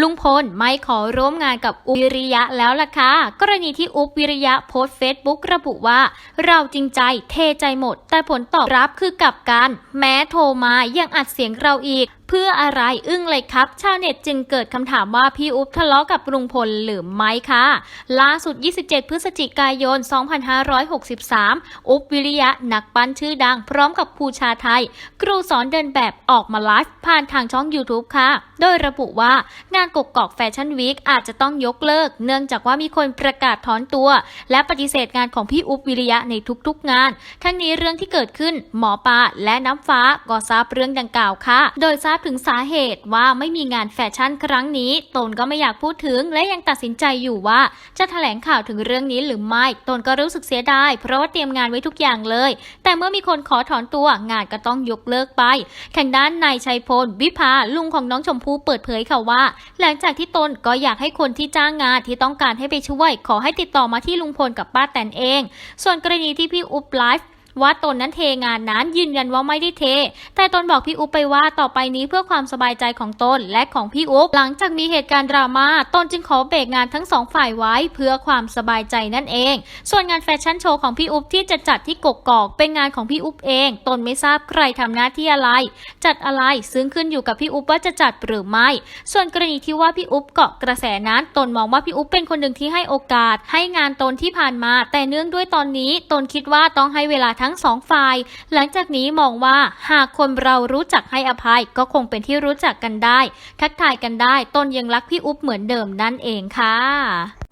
ลุงพลไม่ขอร่วมงานกับอุบวิริยะแล้วล่ะค่ะ กรณีที่อุบวิริยะโพสต์เฟซบุ๊กระบุว่า เราจริงใจเทใจหมด แต่ผลตอบรับคือกลับกัน แม้โทรมายังอัดเสียงเราอีก เพื่ออะไรอึ้งเลยครับ ชาวเน็ตจึงเกิดคำถามว่าพี่อุ๊บทะเลาะกับลุงพลหรือไม่คะล่าสุด 27 พฤศจิกายน 2563 อุ๊บวิริยะนักปั้นชื่อดัง พร้อมกับครูชาไทย ครูสอนเดินแบบออกมาไลฟ์ผ่านทางช่อง YouTube ค่ะ โดยระบุว่างานกกอกแฟชั่นวีคอาจจะต้องยกเลิก เนื่องจากว่ามีคนประกาศถอนตัว และปฏิเสธงานของพี่อุ๊บวิริยะในทุกๆงาน ทั้งนี้เรื่องที่เกิดขึ้นหมอปลาและน้ำฟ้าก็ทราบเรื่องดังกล่าวค่ะ โดยทราบถึงสาเหตุว่าไม่มีงานแฟชั่นครั้งนี้ ตนก็ไม่อยากพูดถึงและยังตัดสินใจอยู่ว่า จะแถลงข่าวถึงเรื่องนี้หรือไม่ ตนก็รู้สึกเสียดายเพราะว่าเตรียมงานไว้ทุกอย่างเลย แต่เมื่อมีคนขอถอนตัวงานก็ต้องยกเลิกไป ทางด้านนายชัยพลวิภาลุงของน้องชมพู่เปิดเผยค่ะว่า หลังจากที่ตนก็อยากให้คนที่จ้างงานที่ต้องการให้ไปช่วย ขอให้ติดต่อมาที่ลุงพลกับป้าแตนเอง ส่วนกรณีที่พี่อุ๊บไลฟ์ ว่าตนนั้นเทงานนั้นยืนยันว่าไม่ได้เท แต่ตนบอกพี่อุ๊บไปว่าต่อไปนี้เพื่อความสบายใจของตนและของพี่อุ๊บหลังจากมีเหตุการณ์ดราม่าตนจึงขอเบรกงานทั้งสองฝ่ายไว้เพื่อความสบายใจนั่นเอง ส่วนงานแฟชั่นโชว์ของพี่อุ๊บที่จะจัดที่กกอกเป็นงานของพี่อุ๊บเอง ตนไม่ทราบใครทำหน้าที่อะไร จัดอะไรซึ่งขึ้นอยู่กับพี่อุ๊บว่าจะจัดหรือไม่ ส่วนกรณีที่ว่าพี่อุ๊บเกาะกระแสนั้น ตนมองว่าพี่อุ๊บเป็นคนหนึ่งที่ให้โอกาส ให้งานตนที่ผ่านมา แต่เนื่องด้วยตอนนี้ ตนคิดว่าต้องให้เวลาทัทั้งสองฝ่าย หลังจากนี้มองว่าหากคนเรารู้จักให้อภัยก็คงเป็นที่รู้จักกันได้ ทักทายกันได้ตนยังรักพี่อุ๊บเหมือนเดิมนั่นเองค่ะ